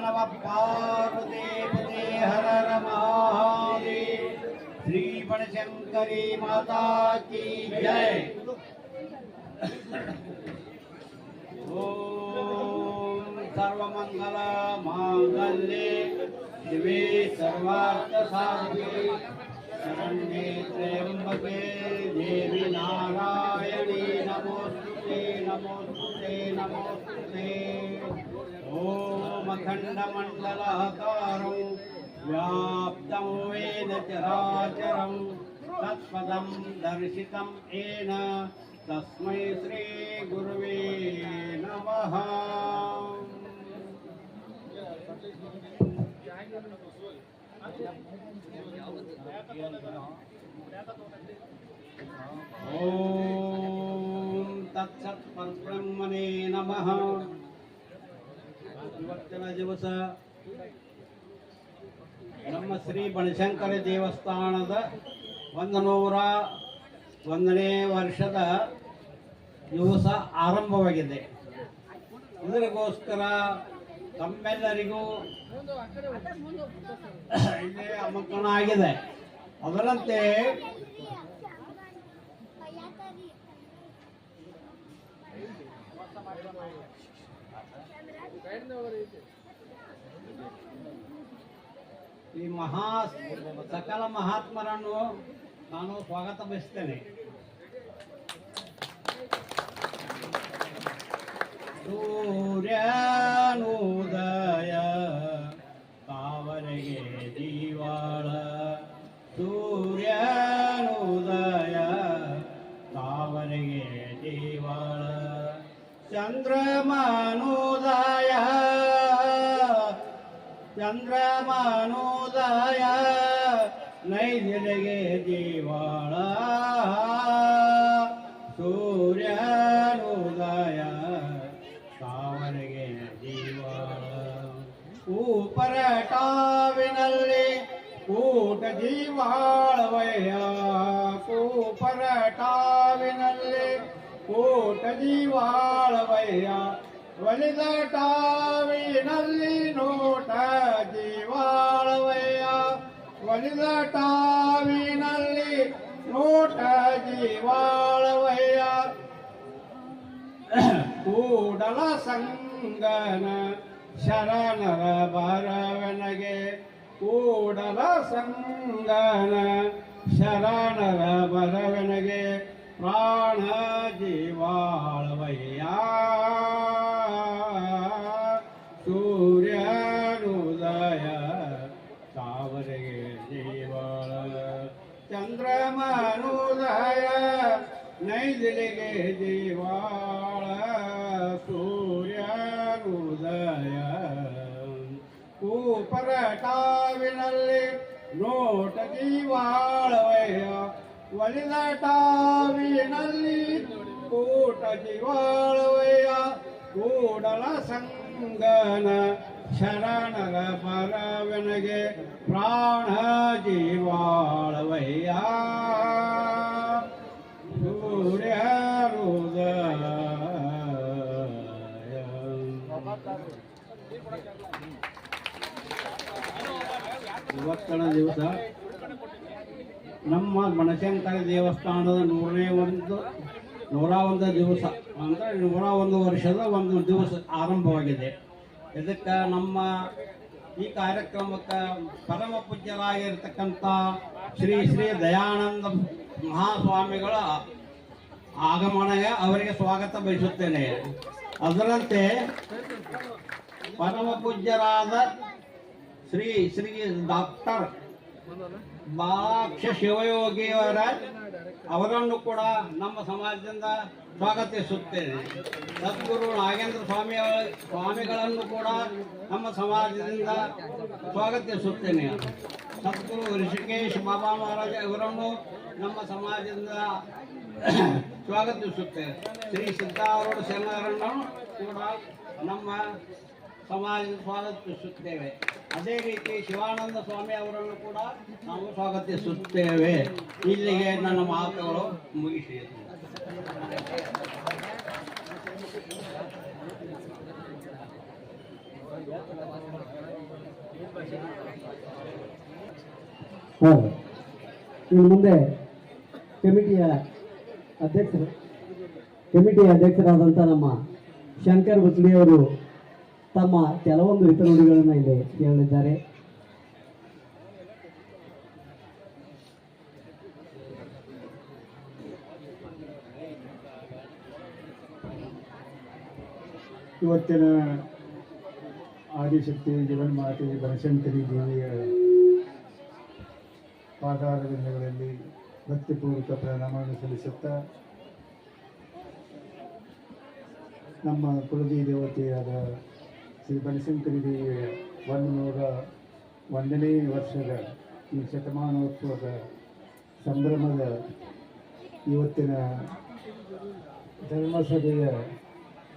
نمر مہال پڑی متا جی او سرگل ملے سرو سارے शरण्ये त्र्यंबके देवी नारायणी नमोस्तुते नमोस्तुते नमोस्तुते ॐ अखण्डमण्डलहकारं व्याप्तं वेद चराचरं तत्पदं दर्शितं येन तस्मै श्रीगुरुवे नमः ಓಂ ತತ್ಸತ್ ಪರಬ್ರಹ್ಮನೇ ನಮಃ ಇವತ್ತಿನ ದಿವಸ ನಮ್ಮ ಶ್ರೀ ಬನಶಂಕರ ದೇವಸ್ಥಾನದ ಒಂದು ನೂರ ಒಂದನೇ ವರ್ಷದ ದಿವಸ ಆರಂಭವಾಗಿದೆ ಇದರಿಗೋಸ್ಕರ ತಮ್ಮೆಲ್ಲರಿಗೂ ಇಲ್ಲಿ ಆಮಂತ್ರಣ ಆಗಿದೆ. ಅದರಂತೆ ಈ ಮಹಾ ಸಕಲ ಮಹಾತ್ಮರನ್ನು ನಾನು ಸ್ವಾಗತ ಬಯಸ್ತೇನೆ. ಸೂರ್ಯನೋದಯ ತಾವರೆಗೆ ಜೀವಾಳ ಸೂರ್ಯನೋದಯ ತಾವರೆಗೆ ಜೀವಾಳ ಚಂದ್ರಮಾನೋದಯ ಚಂದ್ರಮಾನೋದಯ ನೈದಿಲೆಗೆ ಜೀವಾಳ ಸೂರ್ಯನೋದಯ ಕಾವಲಿಗೆ ಜೀವಾಳ ಕೂಪರಟಾವಿನಲ್ಲಿ ಕೂಟ ಜೀವಾಳವಯ್ಯ ಕೂಪರಟಾವಿನಲ್ಲಿ ಕೂಟ ಜೀವಾಳವಯ್ಯ ಒಲಿದ ಟಾವಿನಲ್ಲಿ ನೋಟ ಜೀವಾಳವಯ್ಯ ಒಲಿದ ಟಾವಿನಲ್ಲಿ ನೋಟ ಜೀವಾಳವಯ್ಯ ಕೂಡಲ ಸಂಗನ ಶರಣರ ಬರವನಗೆ ಕೂಡಲ ಸಂಗನ ಶರಣರ ಬರವನಗೆ ಪ್ರಾಣ ಜೀವಾಳವಯ್ಯ. ಸೂರ್ಯನುದಯ ತಾವರೆಗೆ ಜೀವಾಳ. ಚಂದ್ರಮನುದಯ ನೈದಿಲಿಗೆ ಜೀವಾಳ. ಕೂಪರಟಾವಿನಲ್ಲಿ ನೋಟ ಜೀವಾಳವಯ್ಯ ಒಲಿದ ಟಾವಿನಲ್ಲಿ ಕೂಟ ಜೀವಾಳವಯ್ಯ ಕೂಡಲ ಸಂಗನ ಶರಣರ ಪರವನಿಗೆ ಪ್ರಾಣ ಜೀವಾಳವಯ್ಯ ಸೂರ್ಯ ಇವತ್ತಿನ ದಿವಸ ನಮ್ಮ ಬನಶಂಕರ ದೇವಸ್ಥಾನದ ನೂರನೇ ಒಂದು, ನೂರ ಒಂದು ದಿವಸ, ಅಂದರೆ ನೂರ ಒಂದು ವರ್ಷದ ಒಂದು ದಿವಸ ಆರಂಭವಾಗಿದೆ. ಇದಕ್ಕೆ ನಮ್ಮ ಈ ಕಾರ್ಯಕ್ರಮಕ್ಕೆ ಪರಮ ಪೂಜ್ಯರಾಗಿರ್ತಕ್ಕಂಥ ಶ್ರೀ ಶ್ರೀ ದಯಾನಂದ ಮಹಾಸ್ವಾಮಿಗಳ ಆಗಮನಗೆ ಅವರಿಗೆ ಸ್ವಾಗತ ಬಯಸುತ್ತೇನೆ. ಅದರಂತೆ ಪರಮ ಪೂಜ್ಯರಾದ ಶ್ರೀ ಶ್ರೀ ಡಾಕ್ಟರ್ ಬಾಲಾಕ್ಷ ಶಿವಯೋಗಿಯವರ ಅವರನ್ನು ಕೂಡ ನಮ್ಮ ಸಮಾಜದಿಂದ ಸ್ವಾಗತಿಸುತ್ತೇನೆ. ಸದ್ಗುರು ನಾಗೇಂದ್ರ ಸ್ವಾಮಿ ಸ್ವಾಮಿಗಳನ್ನು ಕೂಡ ನಮ್ಮ ಸಮಾಜದಿಂದ ಸ್ವಾಗತಿಸುತ್ತೇನೆ. ಸದ್ಗುರು ಋಷಿಕೇಶ್ ಬಾಬಾ ಮಹಾರಾಜ ಇವರನ್ನು ನಮ್ಮ ಸಮಾಜದಿಂದ ಸ್ವಾಗತಿಸುತ್ತೇನೆ. ಶ್ರೀ ಸಿದ್ಧಾರೂಢ ಶರಣರನ್ನು ಕೂಡ ನಮ್ಮ ಸಮಾಜ ಸ್ವಾಗತಿಸುತ್ತೇವೆ. ಅದೇ ರೀತಿ ಶಿವಾನಂದ ಸ್ವಾಮಿ ಅವರನ್ನು ಕೂಡ ನಾವು ಸ್ವಾಗತಿಸುತ್ತೇವೆ. ಇಲ್ಲಿಗೆ ನನ್ನ ಮಾತುಗಳು ಮುಗಿಸಿ ಇನ್ನು ಮುಂದೆ ಕಮಿಟಿಯ ಅಧ್ಯಕ್ಷರು ಕಮಿಟಿಯ ಅಧ್ಯಕ್ಷರಾದಂಥ ನಮ್ಮ ಶಂಕರ್ ಬುಚ್ಲಿಯವರು ತಮ್ಮ ಕೆಲವೊಂದು ಹಿತನುಡಿಗಳನ್ನು ಇಲ್ಲಿ ಹೇಳಿದ್ದಾರೆ ಇವತ್ತಿನ ಆದಿಶಕ್ತಿ ಮಾತೆ ಬನಶಂಕರಿ ದೇವಿಯ ಪಾದಾರವಿಂದಗಳಲ್ಲಿ ಭಕ್ತಿಪೂರ್ವಕ ಪ್ರಣಾಮವನ್ನು ಸಲ್ಲಿಸುತ್ತಾ ನಮ್ಮ ಕುಲದಿ ದೇವತೆಯಾದ ಶ್ರೀ ಬನಶಂಕರಿ ದೇವಿಯ ಒಂದು ನೂರ ಒಂದನೇ ವರ್ಷದ ಈ ಶತಮಾನೋತ್ಸವದ ಸಂಭ್ರಮದ ಇವತ್ತಿನ ಧರ್ಮಸಭೆಯ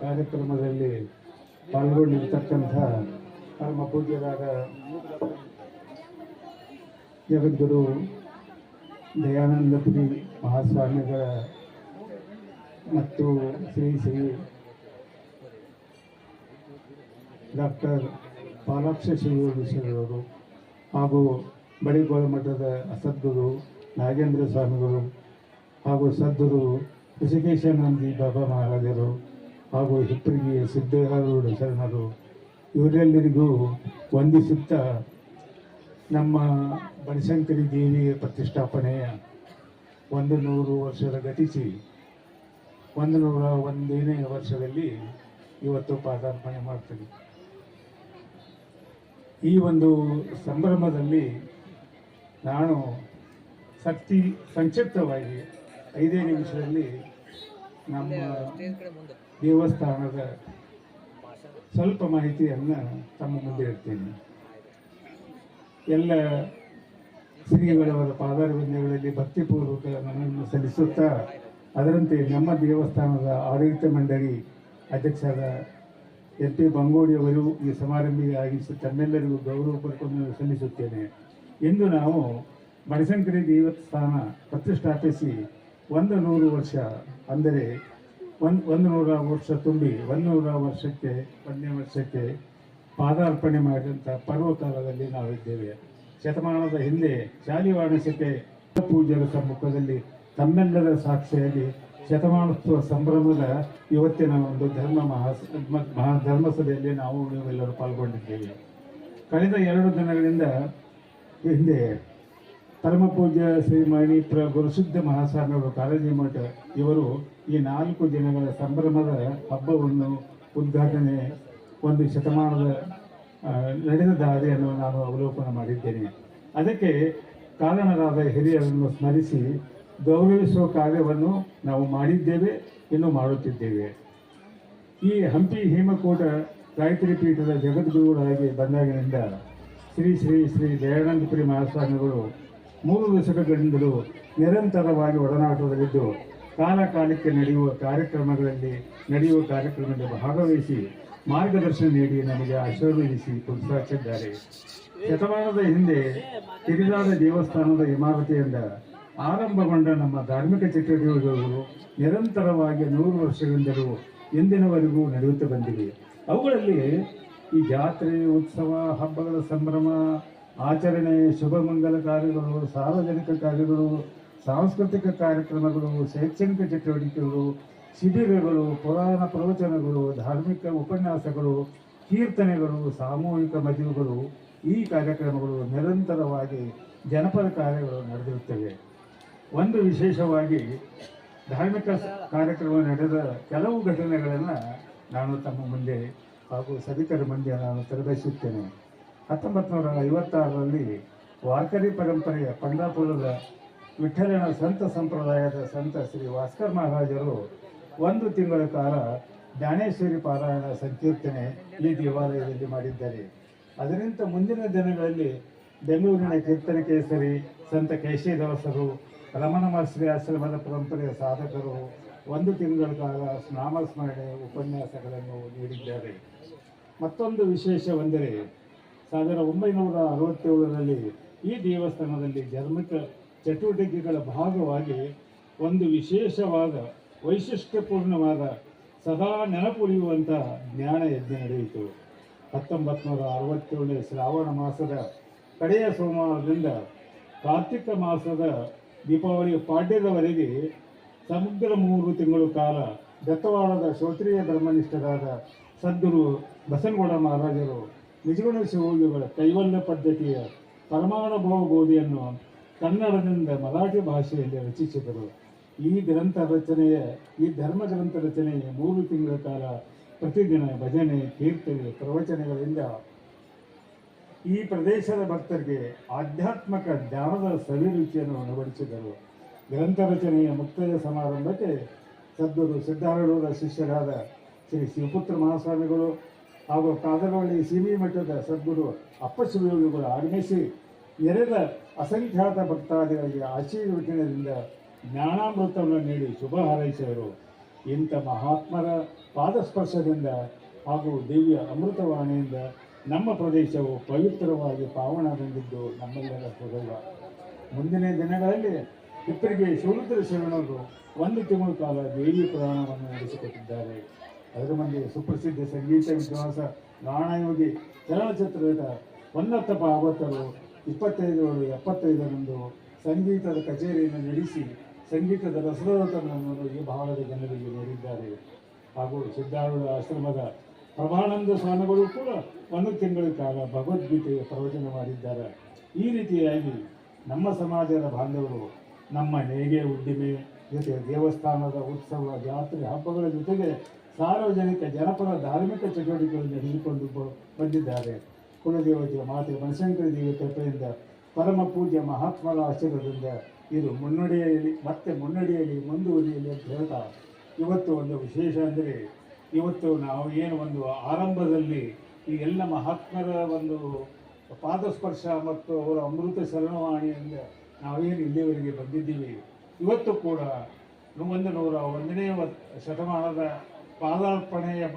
ಕಾರ್ಯಕ್ರಮದಲ್ಲಿ ಪಾಲ್ಗೊಂಡಿರ್ತಕ್ಕಂಥ ಪರಮ ಪೂಜ್ಯರಾದ ಜಗದ್ಗುರು ದಯಾನಂದಪುರಿ ಮಹಾಸ್ವಾಮಿಗಳ ಮತ್ತು ಶ್ರೀ ಶ್ರೀ ಡಾಕ್ಟರ್ ಪಾಲಾಕ್ಷ ಶಿವಯೋಗೀಶ್ವರವರು ಹಾಗೂ ಬಡಿಗೋಳ ಮಠದ ಸದ್ಗುರು ನಾಗೇಂದ್ರ ಸ್ವಾಮಿಗಳು, ಹಾಗೂ ಸದ್ಗುರು ಋಷಿಕೇಶಾನಂದಿ ಬಾಬಾ ಮಹಾರಾಜರು, ಹಾಗೂ ಹಿಪ್ಪರಿಗೆ ಸಿದ್ದೇಶ್ವರ ಶರಣರು. ಇವರೆಲ್ಲರಿಗೂ ವಂದಿಸುತ್ತಾ ನಮ್ಮ ಬನಶಂಕರಿ ದೇವಿಯ ಪ್ರತಿಷ್ಠಾಪನೆಯ ಒಂದು ನೂರು ವರ್ಷದ ಘಟಿಸಿ ಒಂದು ನೂರ ಒಂದನೇ ವರ್ಷದಲ್ಲಿ ಇವತ್ತು ಪಾದಾರ್ಪಣೆ ಮಾಡ್ತೀವಿ. ಈ ಒಂದು ಸಂಭ್ರಮದಲ್ಲಿ ನಾನು ಶಕ್ತಿ ಸಂಕ್ಷಿಪ್ತವಾಗಿ ಐದೇ ನಿಮಿಷದಲ್ಲಿ ನಮ್ಮ ದೇವಸ್ಥಾನದ ಸ್ವಲ್ಪ ಮಾಹಿತಿಯನ್ನು ತಮ್ಮ ಮುಂದೆ ಇಡ್ತೇನೆ. ಎಲ್ಲ ಶ್ರೀಗಳವರ ಪಾದಾರವಿಂದಗಳಲ್ಲಿ ಭಕ್ತಿಪೂರ್ವಕ ನನ್ನನ್ನು ಸಲ್ಲಿಸುತ್ತಾ ಅದರಂತೆ ನಮ್ಮ ದೇವಸ್ಥಾನದ ಆಡಳಿತ ಮಂಡಳಿ ಅಧ್ಯಕ್ಷರಾದ ಎನ್ ಪಿ ಬಂಗೋಡಿಯವರು ಈ ಸಮಾರಂಭಿಗೆ ಆಗಿಸಿ ತಮ್ಮೆಲ್ಲರಿಗೂ ಗೌರವಪೂರ್ವಕವನ್ನು ಸಲ್ಲಿಸುತ್ತೇನೆ. ಇಂದು ನಾವು ಬನಶಂಕರಿ ದೇವಸ್ಥಾನ ಪ್ರತಿಷ್ಠಾಪಿಸಿ ಒಂದು ನೂರು ವರ್ಷ, ಅಂದರೆ ಒಂದು ಒಂದು ನೂರ ವರ್ಷ ತುಂಬಿ ಒಂದು ನೂರ ವರ್ಷಕ್ಕೆ, ಒಂದನೇ ವರ್ಷಕ್ಕೆ ಪಾದಾರ್ಪಣೆ ಮಾಡಿದಂಥ ಪರ್ವಕಾಲದಲ್ಲಿ ನಾವಿದ್ದೇವೆ. ಶತಮಾನದ ಹಿಂದೆ ಶಾಲಿವಾಣಿಸಕ್ಕೆ ಪೂಜ್ಯರ ಸಮ್ಮುಖದಲ್ಲಿ ತಮ್ಮೆಲ್ಲರ ಸಾಕ್ಷಿಯಾಗಿ ಶತಮಾನೋತ್ಸವ ಸಂಭ್ರಮದ ಇವತ್ತಿನ ಒಂದು ಧರ್ಮ ಮಹಾ ಮಹಾ ಧರ್ಮಸಭೆಯಲ್ಲಿ ನಾವು ನೀವೆಲ್ಲರೂ ಪಾಲ್ಗೊಂಡಿದ್ದೇವೆ. ಕಳೆದ ಎರಡು ದಿನಗಳಿಂದ ಹಿಂದೆ ಪರಮ ಪೂಜ್ಯ ಶ್ರೀ ಮಣಿಪುರ ಗುರುಸಿದ್ಧ ಮಹಾಸ್ವಾಮಿಗಳು ಕಾಳಜಿ ಮಠ, ಇವರು ಈ ನಾಲ್ಕು ದಿನಗಳ ಸಂಭ್ರಮದ ಹಬ್ಬವನ್ನು ಉದ್ಘಾಟನೆ ಒಂದು ಶತಮಾನದ ನಡೆದ ದಾರಿಯನ್ನು ನಾನು ಅವಲೋಕನ ಮಾಡಿದ್ದೇನೆ. ಅದಕ್ಕೆ ಕಾರಣರಾದ ಹಿರಿಯರನ್ನು ಸ್ಮರಿಸಿ ಗೌರವಿಸುವ ಕಾರ್ಯವನ್ನು ನಾವು ಮಾಡಿದ್ದೇವೆ ಇನ್ನು ಮಾಡುತ್ತಿದ್ದೇವೆ. ಈ ಹಂಪಿ ಹೇಮಕೂಟ ಗಾಯತ್ರಿ ಪೀಠದ ಜಗದ್ಗುರುಗಳಾಗಿ ಬಂದಾಗಿನಿಂದ ಶ್ರೀ ಶ್ರೀ ಶ್ರೀ ದಯಾನಂದಪುರಿ ಮಹಾಸ್ವಾಮಿಗಳು ಮೂರು ದಶಕಗಳಿಂದಲೂ ನಿರಂತರವಾಗಿ ಒಡನಾಟದಲ್ಲಿದ್ದು, ಕಾಲಕಾಲಕ್ಕೆ ನಡೆಯುವ ಕಾರ್ಯಕ್ರಮಗಳಲ್ಲಿ ನಡೆಯುವ ಕಾರ್ಯಕ್ರಮದಲ್ಲಿ ಭಾಗವಹಿಸಿ ಮಾರ್ಗದರ್ಶನ ನೀಡಿ ನಮಗೆ ಆಶೀರ್ವದಿಸಿ ಪ್ರೋತ್ಸಾಹಿಸಿದ್ದಾರೆ ಶತಮಾನದ ಹಿಂದೆ ಕಿರಿದಾದ ದೇವಸ್ಥಾನದ ಇಮಾರತಿಯಿಂದ ಆರಂಭಗೊಂಡ ನಮ್ಮ ಧಾರ್ಮಿಕ ಚಟುವಟಿಕೆಗಳು ನಿರಂತರವಾಗಿ ನೂರು ವರ್ಷಗಳಿಂದಲೂ ಇಂದಿನವರೆಗೂ ನಡೆಯುತ್ತಾ ಬಂದಿವೆ. ಅವುಗಳಲ್ಲಿ ಈ ಜಾತ್ರೆ, ಉತ್ಸವ, ಹಬ್ಬಗಳ ಸಂಭ್ರಮ, ಆಚರಣೆ, ಶುಭ ಮಂಗಲ ಕಾರ್ಯಗಳು, ಸಾರ್ವಜನಿಕ ಕಾರ್ಯಗಳು, ಸಾಂಸ್ಕೃತಿಕ ಕಾರ್ಯಕ್ರಮಗಳು, ಶೈಕ್ಷಣಿಕ ಚಟುವಟಿಕೆಗಳು, ಶಿಬಿರಗಳು, ಪುರಾಣ ಪ್ರವಚನಗಳು, ಧಾರ್ಮಿಕ ಉಪನ್ಯಾಸಗಳು, ಕೀರ್ತನೆಗಳು, ಸಾಮೂಹಿಕ ಮದುವೆಗಳು ಈ ಕಾರ್ಯಕ್ರಮಗಳು ನಿರಂತರವಾಗಿ ಜನಪದ ಕಾರ್ಯಗಳು ನಡೆದಿರುತ್ತವೆ. ಒಂದು ವಿಶೇಷವಾಗಿ ಧಾರ್ಮಿಕ ಕಾರ್ಯಕ್ರಮ ನಡೆದ ಕೆಲವು ಘಟನೆಗಳನ್ನು ನಾನು ತಮ್ಮ ಮುಂದೆ ಹಾಗೂ ಸಭಿಕರ ಮುಂದೆ ನಾನು ತೆರೆದಿಸುತ್ತೇನೆ ಹತ್ತೊಂಬತ್ತು ನೂರ ಐವತ್ತಾರರಲ್ಲಿ ವಾರ್ಕರಿ ಪರಂಪರೆಯ ಪಂಡಾಪುರದ ವಿಠಲನ ಸಂತ ಸಂಪ್ರದಾಯದ ಸಂತ ಶ್ರೀ ಭಾಸ್ಕರ್ ಮಹಾರಾಜರು ಒಂದು ತಿಂಗಳ ಕಾಲ ಜ್ಞಾನೇಶ್ವರಿ ಪಾರಾಯಣ ಸಂಕೀರ್ತನೆ ಈ ದೇವಾಲಯದಲ್ಲಿ ಮಾಡಿದ್ದಾರೆ. ಅದರಿಂದ ಮುಂದಿನ ದಿನಗಳಲ್ಲಿ ಬೆಂಗಳೂರಿನ ಕೀರ್ತನ ಕೇಸರಿ, ಸಂತ ಕೇಶವದಾಸರು ರಮಣ ಮಹರ್ಷಿ ಆಶ್ರಮದ ಪರಂಪರೆಯ ಸಾಧಕರು ಒಂದು ತಿಂಗಳ ಕಾಲ ನಾಮಸ್ಮರಣೆ ಉಪನ್ಯಾಸಗಳನ್ನು ನೀಡಿದ್ದಾರೆ. ಮತ್ತೊಂದು ವಿಶೇಷವೆಂದರೆ ಸಾವಿರದ ಒಂಬೈನೂರ ಅರವತ್ತೇಳರಲ್ಲಿ ಈ ದೇವಸ್ಥಾನದಲ್ಲಿ ಧಾರ್ಮಿಕ ಚಟುವಟಿಕೆಗಳ ಭಾಗವಾಗಿ ಒಂದು ವಿಶೇಷವಾದ ವೈಶಿಷ್ಟ್ಯಪೂರ್ಣವಾದ ಸದಾ ನೆನಪುಳಿಯುವಂಥ ಜ್ಞಾನ ಯಜ್ಞ ನಡೆಯಿತು. ಹತ್ತೊಂಬತ್ತು ನೂರ ಅರವತ್ತೇಳನೇ ಶ್ರಾವಣ ಮಾಸದ ಕಡೆಯ ಸೋಮವಾರದಿಂದ ಕಾರ್ತಿಕ ಮಾಸದ ದೀಪಾವಳಿ ಪಾಡ್ಯದವರೆಗೆ ಸಮಗ್ರ ಮೂರು ತಿಂಗಳು ಕಾಲ ದತ್ತವಾಡದ ಶ್ರೋತ್ರಿಯ ಧರ್ಮನಿಷ್ಠರಾದ ಸದ್ಗುರು ಬಸನಗೌಡ ಮಹಾರಾಜರು ನಿಜಗುಣ ಶಿವಯೋಗಿಗಳ ಕೈವಲ್ಯ ಪದ್ಧತಿಯ ಪರಮಾನುಭವ ಬೋಧಿಯನ್ನು ಕನ್ನಡದಿಂದ ಮರಾಠಿ ಭಾಷೆಯಲ್ಲಿ ರಚಿಸಿದರು. ಈ ಗ್ರಂಥ ರಚನೆಯ, ಈ ಧರ್ಮ ಗ್ರಂಥ ರಚನೆಯ ಮೂರು ತಿಂಗಳ ಕಾಲ ಪ್ರತಿದಿನ ಭಜನೆ, ಕೀರ್ತನೆ, ಪ್ರವಚನಗಳಿಂದ ಈ ಪ್ರದೇಶದ ಭಕ್ತರಿಗೆ ಆಧ್ಯಾತ್ಮಿಕ ಜ್ಞಾನದ ಸವಿರುಚಿಯನ್ನು ಅಳವಡಿಸಿದರು. ಗ್ರಂಥ ರಚನೆಯ ಮುಕ್ತಾಯ ಸಮಾರಂಭಕ್ಕೆ ಸದ್ಗುರು ಸಿದ್ಧಾರೂಢರ ಶಿಷ್ಯರಾದ ಶ್ರೀ ಶಿವಪುತ್ರ ಮಹಾಸ್ವಾಮಿಗಳು ಹಾಗೂ ಕಾದರವಳ್ಳಿ ಸಿಮಿ ಮಠದ ಸದ್ಗುರು ಅಪ್ಪಶಿವಯೋಗಿಗಳು ಆಗಮಿಸಿ ನೆರೆದ ಅಸಂಖ್ಯಾತ ಭಕ್ತಾದಿಗಳಿಗೆ ಆಶೀರ್ವಚನದಿಂದ ಜ್ಞಾನಾಮೃತವನ್ನು ನೀಡಿ ಶುಭ ಹಾರೈಸಿದರು. ಇಂಥ ಮಹಾತ್ಮರ ಪಾದಸ್ಪರ್ಶದಿಂದ ಹಾಗೂ ದಿವ್ಯ ಅಮೃತವಾಣಿಯಿಂದ ನಮ್ಮ ಪ್ರದೇಶವು ಪವಿತ್ರವಾಗಿ ಪಾವನಗೊಂಡಿದ್ದು ನಮ್ಮೆಲ್ಲರ ಸೌಭಾಗ್ಯ ಮುಂದಿನ ದಿನಗಳಲ್ಲಿ ಇಬ್ಬರಿಗೆ ಶೂದ್ರ ಶರಣರು ಒಂದು ತಿಂಗಳ ಕಾಲ ದೇವಿ ಪ್ರಯಾಣವನ್ನು ನಡೆಸಿಕೊಟ್ಟಿದ್ದಾರೆ. ಅದರ ಮಂದಿ ಸುಪ್ರಸಿದ್ಧ ಸಂಗೀತ ವಿದ್ವಾಂಸ ನಾಣಯೋಗಿ ಚಲನಚಿತ್ರದ ಹೊನ್ನತ್ತಪ್ಪ ಭಾವತರು ಇಪ್ಪತ್ತೈದು ಎಪ್ಪತ್ತೈದರಂದು ಸಂಗೀತದ ಕಚೇರಿಯನ್ನು ನಡೆಸಿ ಸಂಗೀತದ ರಸದೋತನವನ್ನು ಈ ಭಾಗದ ಜನರಿಗೆ ನೀಡಿದ್ದಾರೆ. ಹಾಗೂ ಸಿದ್ಧಾರೂಢ ಆಶ್ರಮದ ಪ್ರಭಾನಂದ ಸ್ವಾಮಿಗಳು ಕೂಡ ಒಂದು ತಿಂಗಳ ಕಾಲ ಭಗವದ್ಗೀತೆಯ ಪ್ರವಚನ ಮಾಡಿದ್ದಾರೆ. ಈ ರೀತಿಯಾಗಿ ನಮ್ಮ ಸಮಾಜದ ಬಾಂಧವರು, ನಮ್ಮ ನೇಗೆ ಉದ್ದಿಮೆ ಜೊತೆ ದೇವಸ್ಥಾನದ ಉತ್ಸವ, ಜಾತ್ರೆ, ಹಬ್ಬಗಳ ಜೊತೆಗೆ ಸಾರ್ವಜನಿಕ ಜನಪರ ಧಾರ್ಮಿಕ ಚಟುವಟಿಕೆಗಳನ್ನು ನಡೆಸಿಕೊಂಡು ಬಂದಿದ್ದಾರೆ. ಕುಲದೇವತೆಯ ಮಾತೆ ಬನಶಂಕರಿ ದೇವಿ ಕೃಪೆಯಿಂದ ಪರಮ ಪೂಜ್ಯ ಮಹಾತ್ಮರ ಆಶೀರ್ವಾದದಿಂದ ಇದು ಮುನ್ನಡೆಯಲಿ, ಮತ್ತೆ ಮುನ್ನಡೆಯಲ್ಲಿ ಮುಂದುವರಿಯಲಿ ಅಂತ ಹೇಳ್ತಾ, ಇವತ್ತು ಒಂದು ವಿಶೇಷ ಅಂದರೆ ಇವತ್ತು ನಾವು ಏನು ಒಂದು ಆರಂಭದಲ್ಲಿ ಈ ಎಲ್ಲ ಮಹಾತ್ಮರ ಒಂದು ಪಾದಸ್ಪರ್ಶ ಮತ್ತು ಅವರ ಅಮೃತ ಶರಣವಾಣಿಯಿಂದ ನಾವೇನು ಇಲ್ಲಿವರೆಗೆ ಬಂದಿದ್ದೀವಿ. ಇವತ್ತು ಕೂಡ ಒಂದು ನೂರ ಒಂದನೇ ಶತಮಾನದ ಪಾದಾರ್ಪಣೆಯ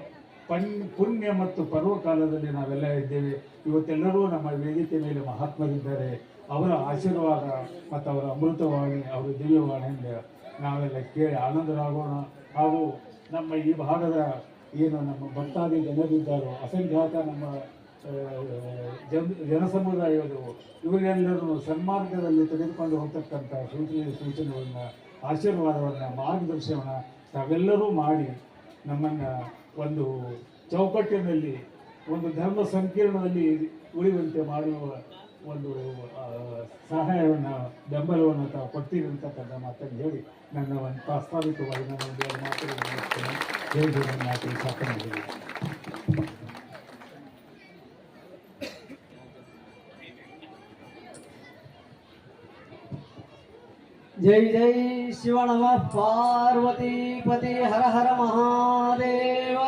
ಪಣ್ ಪುಣ್ಯ ಮತ್ತು ಪರ್ವಕಾಲದಲ್ಲಿ ನಾವೆಲ್ಲ ಇದ್ದೇವೆ. ಇವತ್ತೆಲ್ಲರೂ ನಮ್ಮ ವೇದಿಕೆ ಮೇಲೆ ಮಹಾತ್ಮರಿದ್ದಾರೆ. ಅವರ ಆಶೀರ್ವಾದ ಮತ್ತು ಅವರ ಅಮೃತವಾಣಿ, ಅವರ ದಿವ್ಯವಾಣಿಯಿಂದ ನಾವೆಲ್ಲ ಕೇಳಿ ಆನಂದರಾಗೋಣ. ಹಾಗೂ ನಮ್ಮ ಈ ಭಾಗದ ಏನು ನಮ್ಮ ಭಕ್ತಾದಿ ಜನರಿದ್ದಾರೋ, ಅಸಂಖ್ಯಾತ ನಮ್ಮ ಜನ ಸಮುದಾಯದವರು ಇವರೆಲ್ಲರೂ ಸನ್ಮಾರ್ಗದಲ್ಲಿ ತೆಗೆದುಕೊಂಡು ಹೋಗ್ತಕ್ಕಂಥ ಸೂಚನೆ ಸೂಚನೆಗಳನ್ನು ಆಶೀರ್ವಾದವನ್ನು, ಮಾರ್ಗದರ್ಶನವನ್ನು ತಾವೆಲ್ಲರೂ ಮಾಡಿ ನಮ್ಮನ್ನು ಒಂದು ಚೌಕಟ್ಟಿನಲ್ಲಿ, ಒಂದು ಧರ್ಮ ಸಂಕೀರ್ಣದಲ್ಲಿ ಉಳಿಯುವಂತೆ ಮಾಡುವ ಒಂದು ಸಹಾಯವನ್ನು, ಬೆಂಬಲವನ್ನು ತಾವು ಕೊಡ್ತೀರಿ ಅಂತಕ್ಕಂಥ ಮಾತನ್ನು ಹೇಳಿ ನನ್ನ ಒಂದು ಪ್ರಾಸ್ತಾವಿಕವಾಗಿ ನನ್ನ ಒಂದು ಎರಡು ಮಾತುಗಳನ್ನು ಮುಗಿಸ್ತೇನೆ. ಜೈ ಮಾತಿಗೆ ಸಾಕನಾಗಿದೆ ಜೈ ಜೈ ಶಿವನಮ ಪಾರ್ವತಿ ಪತಿ ಹರ ಹರ ಮಹಾದೇವ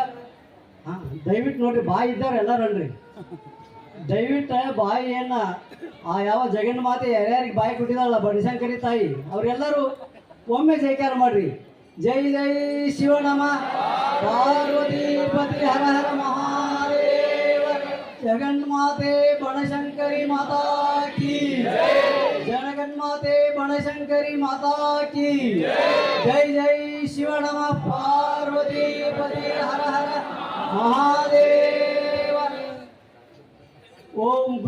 ಹಾ, ದಯವಿಟ್ಟು ನೋಡ್ರಿ, ಬಾಯಿ ಇದ್ದಾರೆ ಎಲ್ಲರನ್ರಿ ದಯವಿಟ್ಟು ಬಾಯಿಯನ್ನ ಆ ಯಾವ ಜಗನ್ ಮಾತೆ ಯಾರ್ಯಾರಿಗೆ ಬಾಯಿ ಕೊಟ್ಟಿದಾರಲ್ಲ ಬಡಿಸಂಕರಿ ತಾಯಿ, ಅವರೆಲ್ಲರೂ ಒಮ್ಮೆ ಜೈಕಾರ ಮಾಡ್ರಿ. ಜೈ ಜೈ ಶಿವನಮ. ಪಾರ್ವತಿ ಪತಿ ಹರ ಹರ ಮಹಾದೇವ. ಜಗನ್ಮಾತೆ ಬನಶಂಕರಿ ಮಾತಾ ಕಿ. ಜಗನ್ಮಾತೆ ಬನಶಂಕರಿ ಮಾತಾ ಕಿ. ಜೈ ಜೈ ಶಿವನಮ. ಪಾರ್ವತಿ ಪತಿ ಹರ ಹರ ಮಹಾದೇವ. مو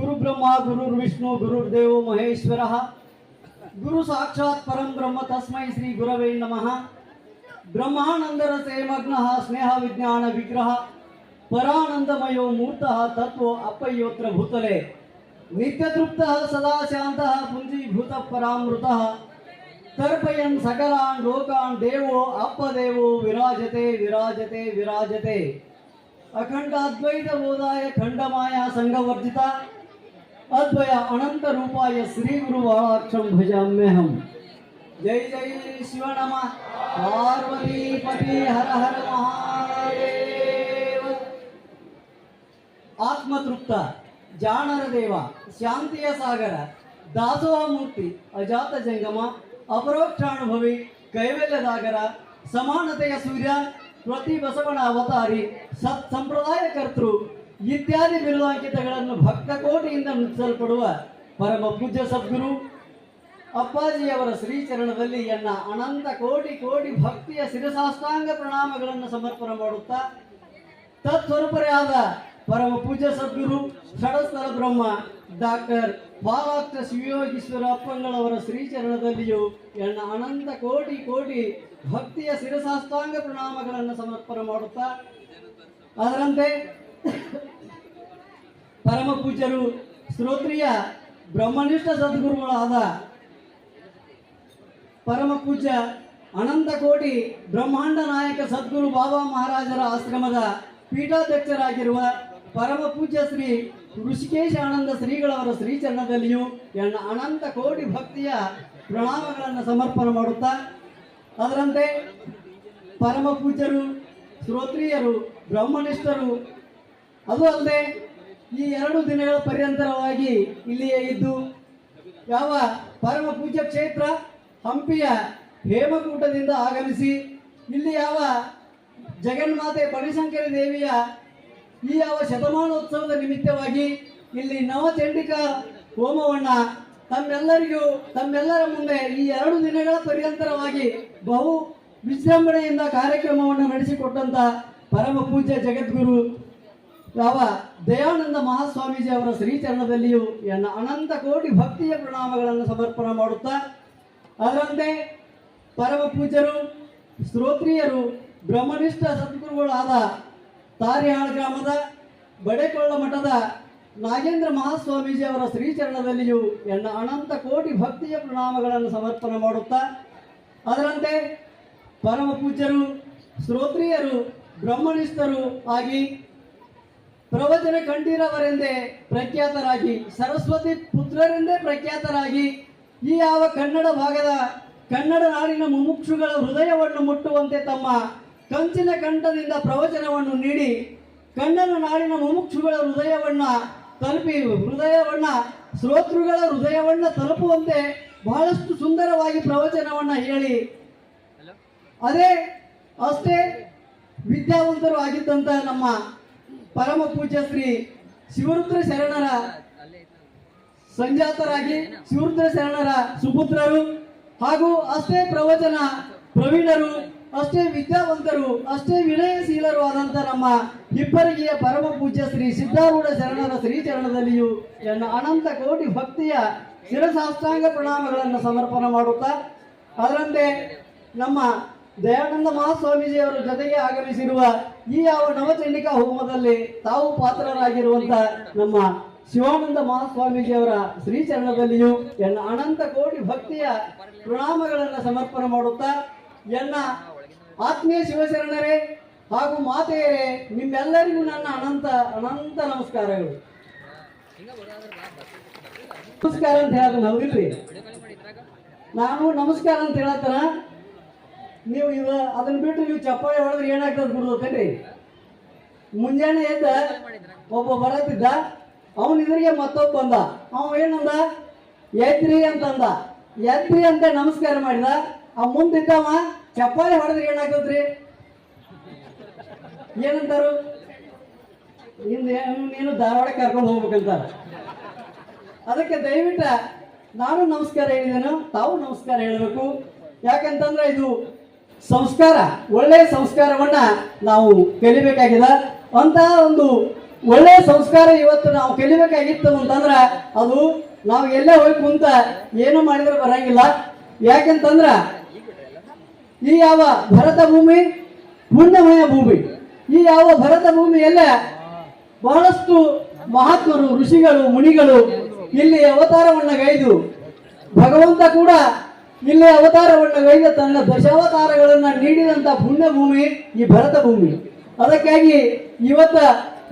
تپتر بھوت لو نیت سدا شاط پوت پا مکلاً لوکان دور دیکھتے ہیں ಅದ್ವೈತ ಬೋಧಾಯ ಖಂಡಮಾಯ ಸಂಘವರ್ಜಿತ ಅದ್ವಯ ಅನಂತ ರೂಪಾಯ ಶ್ರೀ ಗುರು ವಾಳಾಕ್ಷಂ ಭಜಾಮ್ಯಹಂ ಜೈ ಜೈ ಶಿವನಮ ಪಾರ್ವತಿ ಪತಿ ಹರ ಹರ ಮಹಾದೇವ ಆತ್ಮತೃಪ್ತ ಜಾಣರ ದೇವ ಶಾಂತಿಯ ಸಾಗರ ದಾಸೋಹ ಮೂರ್ತಿ ಅಜಾತ ಜಂಗಮ ಅಪರೋಕ್ಷಾನುಭವಿ ಕೈವಲ್ಯದಾಗರ ಸಮಾನತೆಯ ಸೂರ್ಯ ಪ್ರತಿ ಬಸವಣ ಅವತಾರಿ, ಸತ್ ಸಂಪ್ರದಾಯ ಕರ್ತೃ, ಇತ್ಯಾದಿ ಬಿರುದಾಂಕಿತಗಳನ್ನು ಭಕ್ತ ಕೋಟಿಯಿಂದ ಮುಚ್ಚಲ್ಪಡುವ ಪರಮ ಪೂಜ್ಯ ಸದ್ಗುರು ಅಪ್ಪಾಜಿಯವರ ಶ್ರೀಚರಣದಲ್ಲಿ ಎನ್ನ ಅನಂತ ಕೋಟಿ ಕೋಟಿ ಭಕ್ತಿಯ ಶಿರಸಾಷ್ಟಾಂಗ ಪ್ರಣಾಮಗಳನ್ನು ಸಮರ್ಪಣೆ ಮಾಡುತ್ತಾ, ತತ್ಸ್ವರೂಪರೇ ಆದ ಪರಮ ಪೂಜ್ಯ ಸದ್ಗುರು ಷಡಸ್ಥಳ ಬ್ರಹ್ಮ ಡಾಕ್ಟರ್ ಭಾವಾಕ್ತ ಶಿವಯೋಗೀಶ್ವರ ಅಪ್ಪಂಗಳವರ ಶ್ರೀಚರಣದಲ್ಲಿಯೂ ಎನ್ನ ಅನಂತ ಕೋಟಿ ಕೋಟಿ ಭಕ್ತಿಯ ಶಿರಸಾಷ್ಟಾಂಗ ಪ್ರಣಾಮಗಳನ್ನು ಸಮರ್ಪಣೆ ಮಾಡುತ್ತಾ, ಅದರಂತೆ ಪರಮ ಪೂಜ್ಯರು ಶ್ರೋತ್ರಿಯ ಬ್ರಹ್ಮನಿಷ್ಠ ಸದ್ಗುರುಗಳಾದ ಪರಮ ಪೂಜ್ಯ ಅನಂತ ಕೋಟಿ ಬ್ರಹ್ಮಾಂಡ ನಾಯಕ ಸದ್ಗುರು ಬಾಬಾ ಮಹಾರಾಜರ ಆಶ್ರಮದ ಪೀಠಾಧ್ಯಕ್ಷರಾಗಿರುವ ಪರಮ ಪೂಜ್ಯ ಶ್ರೀ ಋಷಿಕೇಶ ಆನಂದ ಶ್ರೀಗಳವರ ಶ್ರೀಚರಣದಲ್ಲಿಯೂ ಎನ್ನ ಅನಂತ ಕೋಟಿ ಭಕ್ತಿಯ ಪ್ರಣಾಮಗಳನ್ನು ಸಮರ್ಪಣೆ ಮಾಡುತ್ತಾ, ಅದರಂತೆ ಪರಮ ಪೂಜ್ಯರು, ಶ್ರೋತ್ರಿಯರು, ಬ್ರಹ್ಮನಿಷ್ಠರು, ಅದು ಅಲ್ಲದೆ ಈ ಎರಡು ದಿನಗಳ ಪರ್ಯಂತರವಾಗಿ ಇಲ್ಲಿಯೇ ಇದ್ದು, ಯಾವ ಪರಮ ಪೂಜ್ಯ ಕ್ಷೇತ್ರ ಹಂಪಿಯ ಹೇಮಕೂಟದಿಂದ ಆಗಮಿಸಿ, ಇಲ್ಲಿ ಯಾವ ಜಗನ್ಮಾತೆ ಬನಶಂಕರಿ ದೇವಿಯ ಈ ಯಾವ ಶತಮಾನೋತ್ಸವದ ನಿಮಿತ್ತವಾಗಿ ಇಲ್ಲಿ ನವಚಂಡಿಕಾ ಹೋಮವಣ್ಣ ತಮ್ಮೆಲ್ಲರಿಗೂ, ತಮ್ಮೆಲ್ಲರ ಮುಂದೆ ಈ ಎರಡು ದಿನಗಳ ಪರ್ಯಂತರವಾಗಿ ಬಹು ವಿಜೃಂಭಣೆಯಿಂದ ಕಾರ್ಯಕ್ರಮವನ್ನು ನಡೆಸಿಕೊಟ್ಟಂತ ಪರಮ ಪೂಜ್ಯ ಜಗದ್ಗುರು ಯಾವ ದಯಾನಂದ ಮಹಾಸ್ವಾಮೀಜಿ ಅವರ ಶ್ರೀಚರಣದಲ್ಲಿಯೂ ಎನ್ನ ಅನಂತ ಕೋಟಿ ಭಕ್ತಿಯ ಪ್ರಣಾಮಗಳನ್ನು ಸಮರ್ಪಣೆ ಮಾಡುತ್ತಾ, ಅದರಂತೆ ಪರಮ ಪೂಜ್ಯರು ಶ್ರೋತ್ರಿಯರು ಬ್ರಹ್ಮನಿಷ್ಠ ಸದ್ಗುರುಗಳಾದ ತಾರಿಹಾಳ್ ಗ್ರಾಮದ ಬಡೆಕೊಳ್ಳ ಮಠದ ನಾಗೇಂದ್ರ ಮಹಾಸ್ವಾಮೀಜಿ ಅವರ ಶ್ರೀಚರಣದಲ್ಲಿಯೂ ಎನ್ನ ಅನಂತ ಕೋಟಿ ಭಕ್ತಿಯ ಪ್ರಣಾಮಗಳನ್ನು ಸಮರ್ಪಣೆ ಮಾಡುತ್ತಾ, ಅದರಂತೆ ಪರಮ ಪೂಜ್ಯರು, ಶ್ರೋತ್ರಿಯರು, ಬ್ರಹ್ಮನಿಷ್ಠರು ಆಗಿ ಪ್ರವಚನ ಕಂಠೀರವರೆಂದೇ ಪ್ರಖ್ಯಾತರಾಗಿ, ಸರಸ್ವತಿ ಪುತ್ರರೆಂದೇ ಪ್ರಖ್ಯಾತರಾಗಿ ಈ ಯಾವ ಕನ್ನಡ ಭಾಗದ ಕನ್ನಡ ನಾಡಿನ ಮುಮುಕ್ಷುಗಳ ಹೃದಯವನ್ನು ಮುಟ್ಟುವಂತೆ ತಮ್ಮ ಕಂಚಿನ ಕಂಠದಿಂದ ಪ್ರವಚನವನ್ನು ನೀಡಿ ಕಣ್ಣನ ನಾಡಿನ ಮುಮುಕ್ಷುಗಳ ಹೃದಯವನ್ನ ತಲುಪಿ, ಹೃದಯವನ್ನ, ಶ್ರೋತೃಗಳ ಹೃದಯವನ್ನ ತಲುಪುವಂತೆ ಬಹಳಷ್ಟು ಸುಂದರವಾಗಿ ಪ್ರವಚನವನ್ನ ಹೇಳಿ. ಅದೇ ಅಷ್ಟೇ ವಿದ್ಯಾವಂತರು ಆಗಿದ್ದಂತ ನಮ್ಮ ಪರಮ ಪೂಜ್ಯ ಶ್ರೀ ಶಿವರುದ್ರ ಶರಣರ ಸಂಜಾತರಾಗಿ ಶಿವರುದ್ರ ಶರಣರ ಸುಪುತ್ರರು ಹಾಗೂ ಅಷ್ಟೇ ಪ್ರವಚನ ಪ್ರವೀಣರು ಅಷ್ಟೇ ವಿದ್ಯಾವಂತರು, ಅಷ್ಟೇ ವಿನಯಶೀಲರು ಆದಂತ ನಮ್ಮ ಇಬ್ಬರಿಗೆಯ ಪರಮ ಪೂಜ್ಯ ಶ್ರೀ ಸಿದ್ಧಾರೂಢ ಶರಣರ ಶ್ರೀಚರಣದಲ್ಲಿಯೂ ಎನ್ನ ಅನಂತ ಕೋಟಿ ಭಕ್ತಿಯ ಶಿರಸಾಷ್ಟಾಂಗ ಪ್ರಣಾಮಗಳನ್ನು ಸಮರ್ಪಣೆ ಮಾಡುತ್ತಾ, ಅದರಂತೆ ನಮ್ಮ ದಯಾನಂದ ಮಹಾಸ್ವಾಮೀಜಿಯವರ ಜೊತೆಗೆ ಆಗಮಿಸಿರುವ ಈ ಯಾವ ನವಚಂಡಿಕಾ ಹೋಮದಲ್ಲಿ ತಾವು ಪಾತ್ರರಾಗಿರುವಂತ ನಮ್ಮ ಶಿವಾನಂದ ಮಹಾಸ್ವಾಮೀಜಿಯವರ ಶ್ರೀಚರಣದಲ್ಲಿಯೂ ಎನ್ನ ಅನಂತ ಕೋಟಿ ಭಕ್ತಿಯ ಪ್ರಣಾಮಗಳನ್ನು ಸಮರ್ಪಣೆ ಮಾಡುತ್ತಾ, ಎನ್ನ ಆತ್ಮೀಯ ಶಿವಶರಣರೇ ಹಾಗೂ ಮಾತೆಯರೇ, ನಿಮ್ಮೆಲ್ಲರಿಗೂ ನನ್ನ ಅನಂತ ಅನಂತ ನಮಸ್ಕಾರಗಳು. ನಮಸ್ಕಾರ ಅಂತ ಹೇಳೋದು ನಮಗಿಲ್ರಿ. ನಾನು ನಮಸ್ಕಾರ ಅಂತ ಹೇಳತ್ತನ, ನೀವು ಇವ ಅದನ್ನ ಬಿಟ್ಟು ನೀವು ಚಪ್ಪಾಳೆ ಹೊಡೆದ್ರೆ ಏನಾಗ್ತದೆ ಬಿಡ್ಬೇಕನ್ರಿ ಮುಂಜಾನೆ ಎದ್ದ, ಒಬ್ಬ ಬರತ್ತಿದ್ದ, ಅವನ ಇದ್ರಿಗೆ ಮತ್ತೊಬ್ಬ ಬಂದ. ಅವ ಏನಂದ ಎದ್ರಿ ಅಂತಂದ ಎದ್ರಿ ಅಂತ ನಮಸ್ಕಾರ ಮಾಡಿದ. ಆ ಮುಂದಿದ್ದವ ಚಪ್ಪಾಳೆ ಹೊಡೆದ್ರೆ ಏನಾಗ್ತದ್ರಿ? ಏನಂತಾರು? ಹಿಂದೆ ನೀನು ಧಾರವಾಡ ಕರ್ಕೊಂಡು ಹೋಗ್ಬೇಕಂತಾರ. ಅದಕ್ಕೆ ದಯವಿಟ್ಟ ನಾನು ನಮಸ್ಕಾರ ಹೇಳಿದೆನು, ತಾವು ನಮಸ್ಕಾರ ಹೇಳಬೇಕು. ಯಾಕಂತಂದ್ರೆ ಇದು ಸಂಸ್ಕಾರ, ಒಳ್ಳೆಯ ಸಂಸ್ಕಾರವನ್ನ ನಾವು ಕಲಿಬೇಕಾಗಿದೆ. ಅಂತ ಒಂದು ಒಳ್ಳೆಯ ಸಂಸ್ಕಾರ ಇವತ್ತು ನಾವು ಕಲಿಬೇಕಾಗಿತ್ತು ಅಂತಂದ್ರೆ ಅದು ನಾವು ಎಲ್ಲೇ ಹೋಗಿ ಕುಂತ ಏನು ಮಾಡಿದ್ರೆ ಬರಂಗಿಲ್ಲ. ಯಾಕಂತಂದ್ರ ಈ ಯಾವ ಭರತ ಭೂಮಿ ಪುಣ್ಯಮಯ ಭೂಮಿ? ಈ ಯಾವ ಭರತ ಭೂಮಿಯಲ್ಲ ಬಹಳಷ್ಟು ಮಹಾತ್ಮರು, ಋಷಿಗಳು, ಮುನಿಗಳು ಇಲ್ಲಿ ಅವತಾರವನ್ನು ಗೈದು, ಭಗವಂತ ಕೂಡ ಇಲ್ಲಿ ಅವತಾರವನ್ನು ಗೈದ ತನ್ನ ದಶಾವತಾರಗಳನ್ನು ನೀಡಿದಂತ ಪುಣ್ಯ ಭೂಮಿ ಈ ಭರತ ಭೂಮಿ. ಅದಕ್ಕಾಗಿ ಇವತ್ತ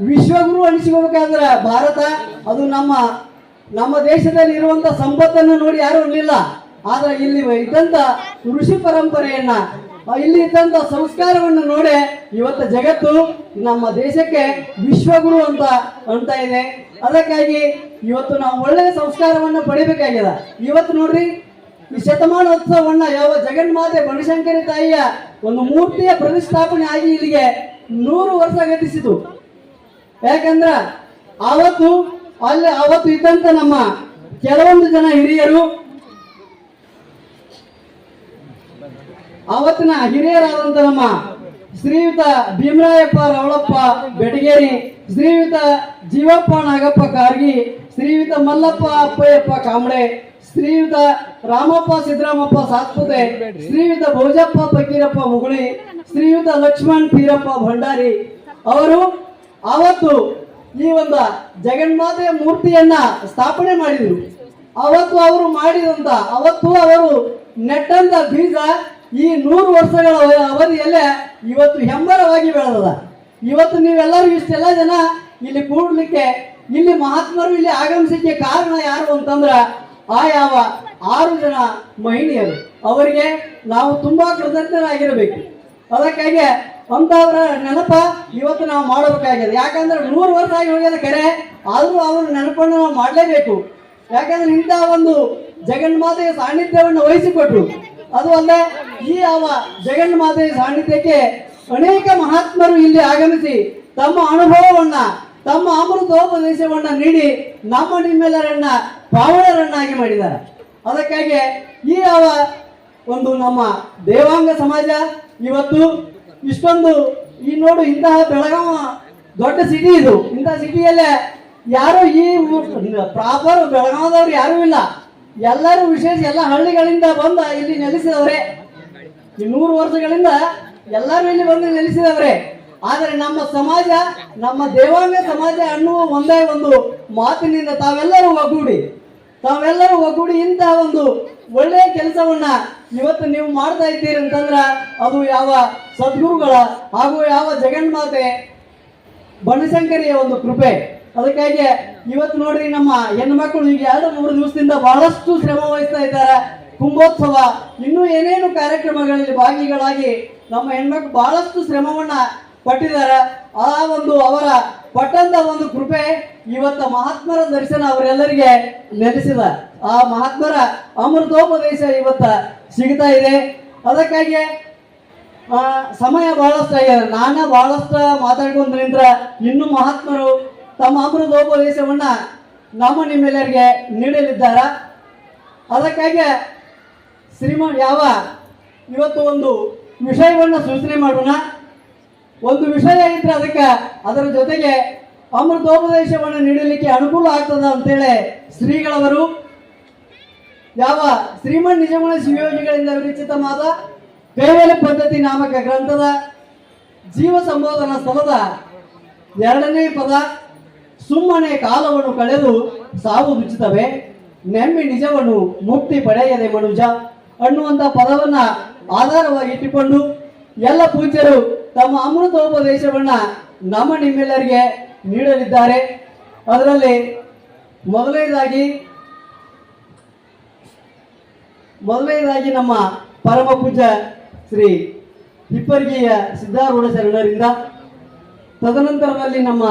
ವಿಶ್ವಗುರು ಅನಿಸಿಕೊಳ್ಬೇಕಾದ್ರೆ ಭಾರತ, ಅದು ನಮ್ಮ ನಮ್ಮ ದೇಶದಲ್ಲಿ ಇರುವಂತ ಸಂಪತ್ತನ್ನು ನೋಡಿ ಯಾರು ಇರಲಿಲ್ಲ ಆದ್ರೆ ಇಲ್ಲಿ ಇದ್ದಂತ ಋಷಿ ಪರಂಪರೆಯನ್ನ ಇಲ್ಲಿ ಇದ್ದಂತ ಸಂಸ್ಕಾರವನ್ನು ನೋಡಿ ಇವತ್ತು ಜಗತ್ತು ನಮ್ಮ ದೇಶಕ್ಕೆ ವಿಶ್ವಗುರು ಅಂತ ಅಂತ ಇದೆ. ಅದಕ್ಕಾಗಿ ಇವತ್ತು ನಾವು ಒಳ್ಳೆಯ ಸಂಸ್ಕಾರವನ್ನು ಪಡಿಬೇಕಾಗಿದೆ. ಇವತ್ತು ನೋಡ್ರಿ, ಈ ಶತಮಾನೋತ್ಸವವನ್ನ ಯಾವ ಜಗನ್ಮಾತೆ ಬನಶಂಕರಿ ತಾಯಿಯ ಒಂದು ಮೂರ್ತಿಯ ಪ್ರತಿಷ್ಠಾಪನೆ ಆಗಿ ಇಲ್ಲಿಗೆ ನೂರು ವರ್ಷ ಗತಿಸಿತು. ಯಾಕಂದ್ರ ಅವತ್ತು ಅಲ್ಲಿ ಅವತ್ತು ಇದ್ದಂತ ನಮ್ಮ ಕೆಲವೊಂದು ಜನ ಹಿರಿಯರು ಅವತ್ತಿನ ಹಿರಿಯರಾದಂತ ನಮ್ಮ ಶ್ರೀಯುತ ಭೀಮರಾಯಪ್ಪ ರವಳಪ್ಪ ಬೆಟಗೇರಿ, ಶ್ರೀಯುತ ಜೀವಪ್ಪ ನಾಗಪ್ಪ ಕಾರ್ಗಿ, ಶ್ರೀಯುತ ಮಲ್ಲಪ್ಪ ಅಪ್ಪಯ್ಯಪ್ಪ ಕಾಂಬಳೆ ಶ್ರೀಯುತ ರಾಮಪ್ಪ ಸಿದ್ದರಾಮಪ್ಪ ಸಾತ್ಪುತೆ, ಶ್ರೀಯುತ ಭೋಜಪ್ಪ ಫಕೀರಪ್ಪ ಮುಗುಳಿ, ಶ್ರೀಯುತ ಲಕ್ಷ್ಮಣ್ ಪೀರಪ್ಪ ಭಂಡಾರಿ. ಅವರು ಅವತ್ತು ಈ ಒಂದು ಜಗನ್ಮಾತೆಯ ಮೂರ್ತಿಯನ್ನ ಸ್ಥಾಪನೆ ಮಾಡಿದರು. ಅವತ್ತು ಅವರು ಮಾಡಿದಂತ, ಅವತ್ತು ಅವರು ನೆಟ್ಟಂತ ಬೀಜ ಈ ನೂರು ವರ್ಷಗಳ ಅವ- ಅವಧಿಯಲ್ಲೇ ಇವತ್ತು ಹೆಮ್ಮರವಾಗಿ ಬೆಳೆದದ. ಇವತ್ತು ನೀವೆಲ್ಲರೂ ಇಷ್ಟೆಲ್ಲ ಜನ ಇಲ್ಲಿ ಕೂಡಲಿಕ್ಕೆ, ಇಲ್ಲಿ ಮಹಾತ್ಮರು ಇಲ್ಲಿ ಆಗಮಿಸಲಿಕ್ಕೆ ಕಾರಣ ಯಾರು ಅಂತಂದ್ರ ಆ ಯಾವ ಆರು ಜನ ಮಹಿಳೆಯರು. ಅವರಿಗೆ ನಾವು ತುಂಬಾ ಕೃತಜ್ಞರಾಗಿರಬೇಕು. ಅದಕ್ಕಾಗಿ ಅಂತವರ ನೆನಪ ಇವತ್ತು ನಾವು ಮಾಡಬೇಕಾಗಿದೆ. ಯಾಕಂದ್ರೆ ನೂರು ವರ್ಷ ಆಗಿ ಹೋಗ್ಯದ ಕರೆ, ಆದರೂ ಅವರ ನೆನಪನ್ನು ನಾವು ಮಾಡಲೇಬೇಕು. ಯಾಕಂದ್ರೆ ಇಂಥ ಒಂದು ಜಗನ್ಮಾತೆಯ ಸಾನ್ನಿಧ್ಯವನ್ನು ವಹಿಸಿಕೊಟ್ರು. ಅದು ಅಲ್ಲದೆ ಈ ಯಾವ ಜಗನ್ಮಾತೆಯ ಸಾನ್ನಿಧ್ಯಕ್ಕೆ ಅನೇಕ ಮಹಾತ್ಮರು ಇಲ್ಲಿ ಆಗಮಿಸಿ ತಮ್ಮ ಅನುಭವವನ್ನ, ತಮ್ಮ ಅಮೃತೋಪದೇಶವನ್ನ ನೀಡಿ ನಮ್ಮ ನಿಮ್ಮೆಲ್ಲರನ್ನ ಪಾವನರನ್ನಾಗಿ ಮಾಡಿದ್ದಾರೆ. ಅದಕ್ಕಾಗಿ ಈ ಅವ ಒಂದು ನಮ್ಮ ದೇವಾಂಗ ಸಮಾಜ ಇವತ್ತು ಇಷ್ಟೊಂದು ಈ ನೋಡು ಇಂತಹ ಬೆಳಗಾವ ದೊಡ್ಡ ಸಿಟಿ ಇದು. ಇಂತಹ ಸಿಟಿಯಲ್ಲೇ ಯಾರು ಈ ಪ್ರಾಪರ್ ಬೆಳಗಾವದವ್ರು ಯಾರೂ ಇಲ್ಲ. ಎಲ್ಲರೂ ವಿಶೇಷ ಎಲ್ಲ ಹಳ್ಳಿಗಳಿಂದ ಬಂದ ಇಲ್ಲಿ ನೆಲೆಸಿದವರೇ. ಈ ನೂರು ವರ್ಷಗಳಿಂದ ಎಲ್ಲರೂ ಇಲ್ಲಿ ಬಂದು ನೆಲೆಸಿದವರೇ. ಆದರೆ ನಮ್ಮ ಸಮಾಜ, ನಮ್ಮ ದೇವಾಂಗ ಸಮಾಜ ಅನ್ನುವ ಒಂದೇ ಒಂದು ಮಾತಿನಿಂದ ತಾವೆಲ್ಲರೂ ಒಗ್ಗೂಡಿ. ತಾವೆಲ್ಲರೂ ಒಗ್ಗೂಡಿ ಇಂತಹ ಒಂದು ಒಳ್ಳೆಯ ಕೆಲಸವನ್ನ ಇವತ್ತು ನೀವು ಮಾಡ್ತಾ ಇದ್ದೀರಿ ಅಂತಂದ್ರ ಅದು ಯಾವ ಸದ್ಗುರುಗಳ ಹಾಗೂ ಯಾವ ಜಗನ್ಮಾತೆ ಬನಶಂಕರಿಯ ಒಂದು ಕೃಪೆ. ಅದಕ್ಕಾಗಿ ಇವತ್ತು ನೋಡ್ರಿ ನಮ್ಮ ಹೆಣ್ಮಕ್ಳು ಈಗ ಎರಡು ಮೂರು ದಿವಸದಿಂದ ಬಹಳಷ್ಟು ಶ್ರಮ ವಹಿಸ್ತಾ ಇದ್ದಾರೆ. ಕುಂಭೋತ್ಸವ, ಇನ್ನೂ ಏನೇನು ಕಾರ್ಯಕ್ರಮಗಳಲ್ಲಿ ಭಾಗಿಗಳಾಗಿ ನಮ್ಮ ಹೆಣ್ಮಕ್ಳು ಬಹಳಷ್ಟು ಶ್ರಮವನ್ನ ಪಟ್ಟಿದ್ದಾರೆ. ಆ ಒಂದು ಅವರ ಪಟ್ಟಂತ ಒಂದು ಕೃಪೆ ಇವತ್ತ ಮಹಾತ್ಮರ ದರ್ಶನ ಅವರೆಲ್ಲರಿಗೆ ನೆಲೆಸಿದ ಆ ಮಹಾತ್ಮರ ಅಮೃತೋಪದೇಶ ಇವತ್ತ ಸಿಗ್ತಾ ಇದೆ. ಅದಕ್ಕಾಗಿ ಸಮಯ ಬಹಳಷ್ಟು ಆಗ್ಯದ ನಾನ ಬಹಳಷ್ಟು ಮಾತಾಡ್ಕೊಂಡ್ರಿಂದ ನಿಂತ್ರ ಇನ್ನು ಮಹಾತ್ಮರು ತಮ್ಮ ಅಮೃತೋಪದೇಶವನ್ನ ನಮ್ಮ ನಿಮ್ಮೆಲ್ಲರಿಗೆ ನೀಡಲಿದ್ದಾರ. ಅದಕ್ಕಾಗಿ ಶ್ರೀಮ ಯಾವ ಇವತ್ತು ಒಂದು ವಿಷಯವನ್ನು ಸೂಚನೆ ಮಾಡೋಣ. ಒಂದು ವಿಷಯ ಇದ್ರೆ ಅದಕ್ಕೆ ಅದರ ಜೊತೆಗೆ ಅಮೃತೋಪದೇಶವನ್ನು ನೀಡಲಿಕ್ಕೆ ಅನುಕೂಲ ಆಗ್ತದ ಅಂತೇಳಿ ಶ್ರೀಗಳವರು, ಯಾವ ಶ್ರೀಮನ್ ನಿಜಗುಣ ಶಿವಯೋಗಿಗಳಿಂದ ವಿರಚಿತವಾದ ಕೈವಲ್ಯ ಪದ್ಧತಿ ನಾಮಕ ಗ್ರಂಥದ ಜೀವ ಸಂಬೋಧನಾ ಸ್ಥಳದ ಎರಡನೇ ಪದ ಸುಮ್ಮನೆ ಕಾಲವನ್ನು ಕಳೆದು ಸಾವು ಬಿಚ್ಚುತ್ತವೆ. ನೆಮ್ಮಿ ನಿಜವನ್ನು ಮುಕ್ತಿ ಪಡೆಯದೆ ಮನುಜ. ಅನ್ನುವಂಥ ಪದವನ್ನ ಆಧಾರವಾಗಿ ಇಟ್ಟುಕೊಂಡು ಎಲ್ಲ ಪೂಜ್ಯರು ತಮ್ಮ ಅಮೃತೋಪದೇಶವನ್ನ ನಮ್ಮ ನಿಮ್ಮೆಲ್ಲರಿಗೆ ನೀಡಲಿದ್ದಾರೆ. ಅದರಲ್ಲಿ ಮೊದಲನೇದಾಗಿ ಮೊದಲನೇದಾಗಿ ನಮ್ಮ ಪರಮ ಪೂಜ್ಯ ಶ್ರೀ ಹಿಪ್ಪರ್ಗಿಯ ಸಿದ್ಧಾರೂಢ ಶರಣರಿಂದ, ತದನಂತರದಲ್ಲಿ ನಮ್ಮ